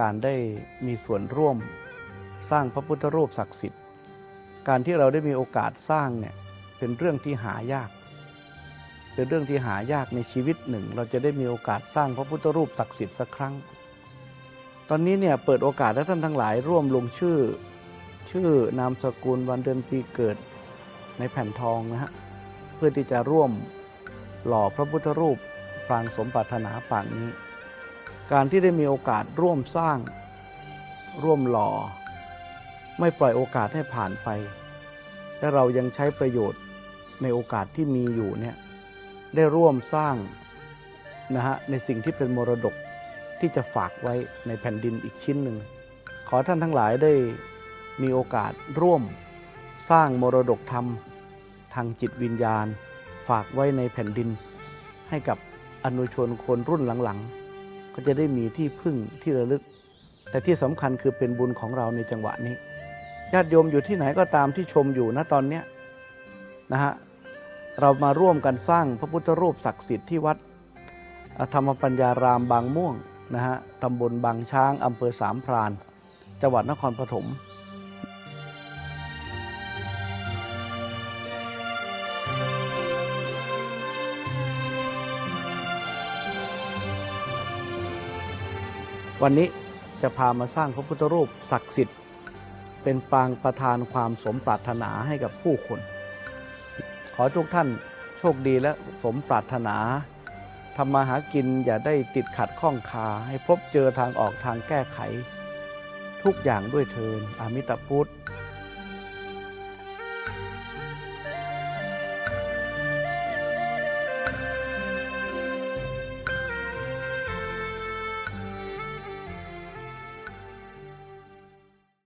การได้มีส่วนร่วมสร้างพระพุทธรูปศักดิ์สิทธิ์ การที่เราได้มีโอกาสสร้างเนี่ยเป็นเรื่องที่หายาก เป็นเรื่องที่หายากในชีวิตหนึ่ง เราจะได้มีโอกาสสร้างพระพุทธรูปศักดิ์สิทธิ์สักครั้ง ตอนนี้เนี่ยเปิดโอกาสให้ท่านทั้งหลายร่วมลงชื่อ ชื่อนามสกุลวันเดือนปีเกิดในแผ่นทองนะฮะเพื่อที่จะร่วมหล่อพระพุทธรูปปรางสมปรารถนาปางนี้ การที่ได้มีโอกาสร่วมสร้าง ร่วมหล่อ ไม่ปล่อยโอกาสให้ผ่านไป และเรายังใช้ประโยชน์ในโอกาสที่มีอยู่เนี่ยได้ร่วมสร้างนะฮะในสิ่งที่เป็นมรดกที่จะฝากไว้ในแผ่นดินอีกชิ้นหนึ่ง ขอท่านทั้งหลายได้มีโอกาสร่วมสร้างมรดกธรรม ทางจิตวิญญาณ ฝากไว้ในแผ่นดิน ให้กับอนุชนคนรุ่นหลังๆ ก็จะได้มีที่พึ่งที่ระลึก แต่ที่สำคัญคือเป็นบุญของเราในจังหวะนี้ญาติโยมอยู่ที่ไหนก็ตามที่ชมอยู่นะตอนเนี้ยนะฮะเรามาร่วมกันสร้างพระพุทธรูปศักดิ์สิทธิ์ที่วัดธรรมปัญญารามบางม่วงนะฮะตำบลบางช้างอำเภอสามพราน จังหวัดนครปฐม วันนี้จะพามาสร้างพระพุทธรูปศักดิ์สิทธิ์ เป็นปางประทานความสมปรารถนาให้กับผู้คน ขอทุกท่านโชคดีและสมปรารถนาทำมาหากินอย่าได้ติดขัดข้องคา ให้พบเจอทางออกทางแก้ไข ทุกอย่างด้วยเทินอมิตพุทธ